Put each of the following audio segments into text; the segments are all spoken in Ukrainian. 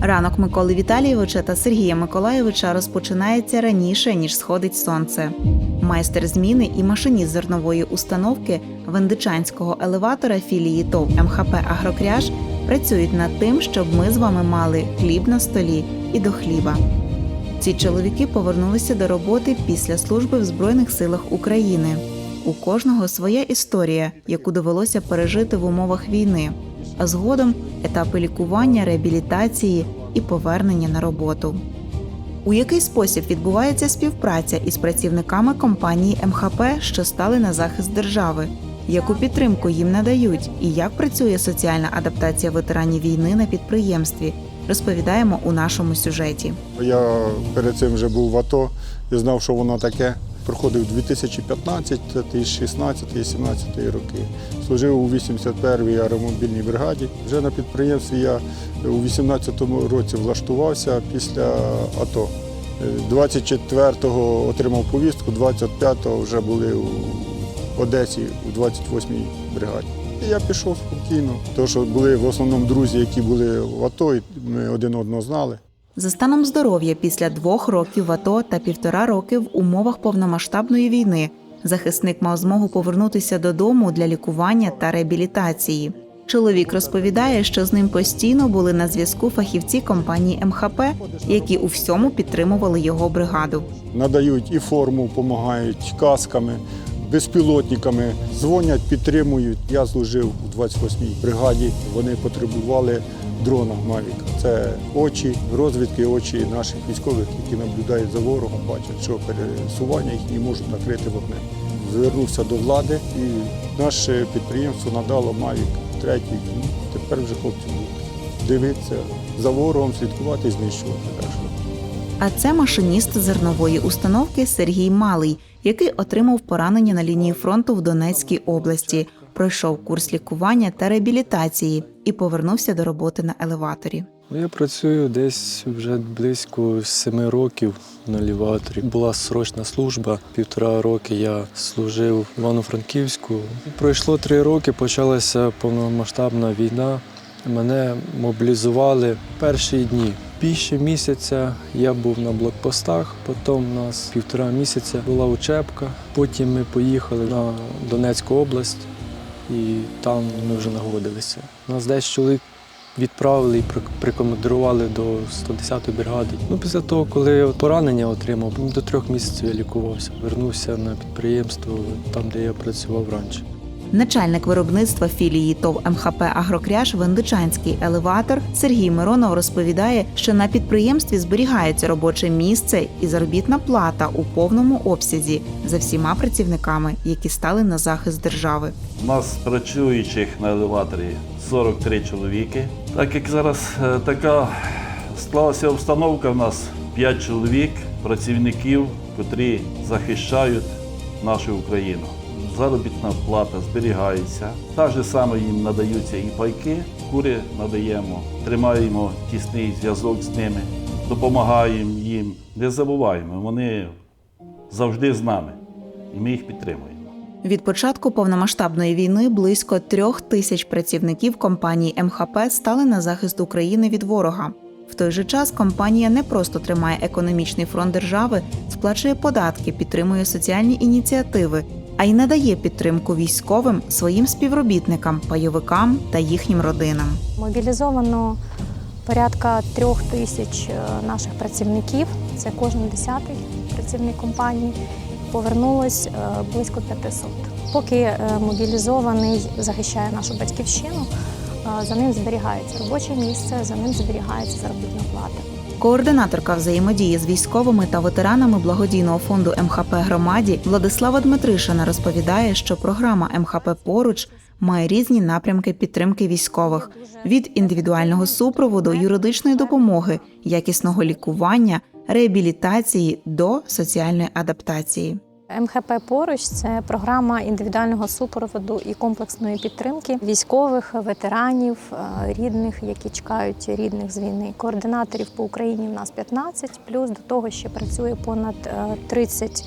Ранок Миколи Віталійовича та Сергія Миколайовича розпочинається раніше ніж сходить сонце. Майстер зміни і машиніст зернової установки Вендичанського елеватора філії ТОВ МХП Агрокряж працюють над тим, щоб ми з вами мали хліб на столі і до хліба. Ці чоловіки повернулися до роботи після служби в Збройних силах України. У кожного своя історія, яку довелося пережити в умовах війни, а згодом етапи лікування, реабілітації і повернення на роботу. У який спосіб відбувається співпраця із працівниками компанії МХП, що стали на захист держави? Яку підтримку їм надають, і як працює соціальна адаптація ветеранів війни на підприємстві? Розповідаємо у нашому сюжеті. Я перед цим вже був в АТО і знав, що воно таке. Проходив 2015, 2016, 2017 роки. Служив у 81-й аеромобільній бригаді. Вже на підприємстві я у 18-му році влаштувався після АТО. 24-го отримав повістку, 25-го вже були у Одесі у 28-й бригаді. Я пішов спокійно, тому що були в основному друзі, які були в АТО, і ми один одного знали. За станом здоров'я після двох років в АТО та півтора роки в умовах повномасштабної війни захисник мав змогу повернутися додому для лікування та реабілітації. Чоловік розповідає, що з ним постійно були на зв'язку фахівці компанії МХП, які у всьому підтримували його бригаду. надають і форму, допомагають касками, безпілотниками, дзвонять, підтримують. Я служив у 28-й бригаді. Вони потребували дрона Мавіка. Це очі, розвідки, очі наших військових, які наблюдають за ворогом, бачать, що пересування їх не можуть накрити вогнем. Звернувся до влади і наше підприємство надало третій. Ну, Тепер вже хлопці будуть дивитися за ворогом, слідкувати і знищувати. А це машиніст зернової установки Сергій Малий, який отримав поранення на лінії фронту в Донецькій області, пройшов курс лікування та реабілітації і повернувся до роботи на елеваторі. Ну, Я працюю десь вже близько семи років на елеваторі. Була срочна служба. Півтора роки я служив в Івано-Франківську. Пройшло три роки, почалася повномасштабна війна. Мене мобілізували перші дні. Більше місяця я був на блокпостах, потім у нас півтора місяця була учебка. Потім ми поїхали на Донецьку область і там ми вже нагодилися. Нас десь чоловік відправили і при- прикомандирували до 110-ї бригади. Ну, після того, коли поранення отримав, до трьох місяців я лікувався. Вернувся на підприємство, там, де я працював раніше. Начальник виробництва філії ТОВ МХП Агрокряж Вендичанський елеватор Сергій Миронов розповідає, що на підприємстві зберігається робоче місце і заробітна плата у повному обсязі за всіма працівниками, які стали на захист держави. У нас працюючих на елеваторі 43 чоловіки. Так як зараз е, така склалася обстановка, в нас 5 чоловік, працівників, котрі захищають нашу Україну. Заробітна плата зберігається. Так же саме їм надаються і пайки, кури надаємо, тримаємо тісний зв'язок з ними, допомагаємо їм. Не забуваємо, вони завжди з нами, і ми їх підтримуємо. Від початку повномасштабної війни близько трьох тисяч працівників компанії МХП стали на захист України від ворога. В той же час компанія не просто тримає економічний фронт держави, сплачує податки, підтримує соціальні ініціативи, а й надає підтримку військовим своїм співробітникам, пайовикам та їхнім родинам. Мобілізовано порядка трьох тисяч е, наших працівників. Це кожен десятий працівник компанії. Повернулось е, близько 500. Поки е, мобілізований захищає нашу батьківщину, за ним зберігається робоче місце, за ним зберігається заробітна плата. Координаторка взаємодії з військовими та ветеранами благодійного фонду МХП громаді Владислава Дмитришина розповідає, що програма МХП поруч має різні напрямки підтримки військових від індивідуального супроводу, юридичної допомоги, якісного лікування, реабілітації до соціальної адаптації. МХП поруч це програма індивідуального супроводу і комплексної підтримки військових, ветеранів, е, рідних, які чекають рідних з війни. Координаторів по Україні в нас 15, плюс до того ще працює понад е, 30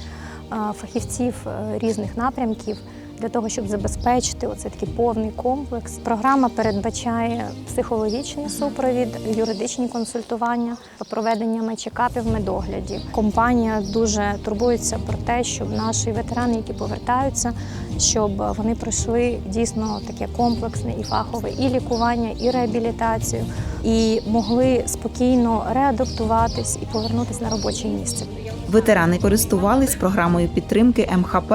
е, фахівців е, різних напрямків. Для того, щоб забезпечити оцей такий повний комплекс. Програма передбачає психологічний супровід, юридичні консультування, проведення медчекапів, медоглядів. Компанія дуже турбується про те, щоб наші ветерани, які повертаються, щоб вони пройшли дійсно таке комплексне і фахове і лікування, і реабілітацію, і могли спокійно реадаптуватись і повернутися на робоче місце. Ветерани користувались програмою підтримки МХП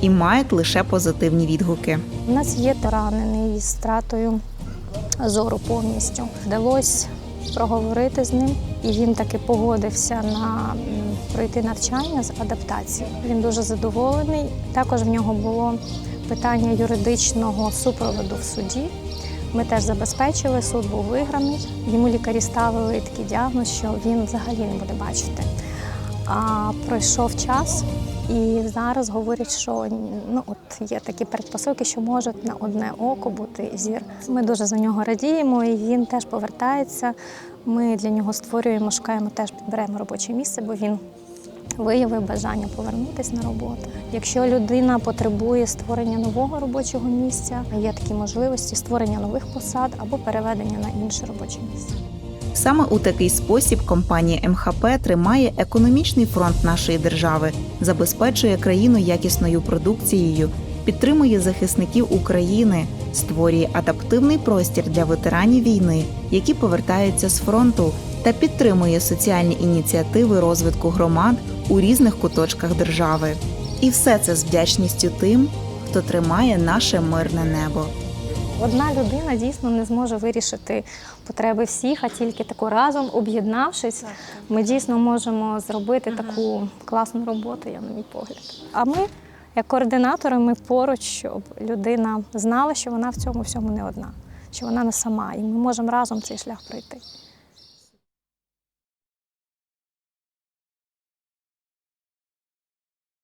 і мають лише позитивні відгуки. У нас є поранений з втратою зору повністю. Вдалося проговорити з ним, і він таки погодився на пройти навчання з адаптації. Він дуже задоволений. Також в нього було питання юридичного супроводу в суді. Ми теж забезпечили, суд був виграний. Йому лікарі ставили такий діагноз, що він взагалі не буде бачити. А пройшов час, і зараз говорять, що ну от є такі передпосилки, що може на одне око бути зір. Ми дуже за нього радіємо, і він теж повертається. Ми для нього створюємо, шукаємо теж підберемо робоче місце, бо він виявив бажання повернутися на роботу. Якщо людина потребує створення нового робочого місця, є такі можливості створення нових посад або переведення на інше робоче місце. Саме у такий спосіб компанія МХП тримає економічний фронт нашої держави, забезпечує країну якісною продукцією, підтримує захисників України, створює адаптивний простір для ветеранів війни, які повертаються з фронту, та підтримує соціальні ініціативи розвитку громад у різних куточках держави. І все це з вдячністю тим, хто тримає наше мирне небо. Одна людина дійсно не зможе вирішити потреби всіх, а тільки таку разом об'єднавшись, ми дійсно можемо зробити таку класну роботу, я на мій погляд. А ми, як координатори, ми поруч, щоб людина знала, що вона в цьому всьому не одна, що вона не сама, і ми можемо разом цей шлях пройти.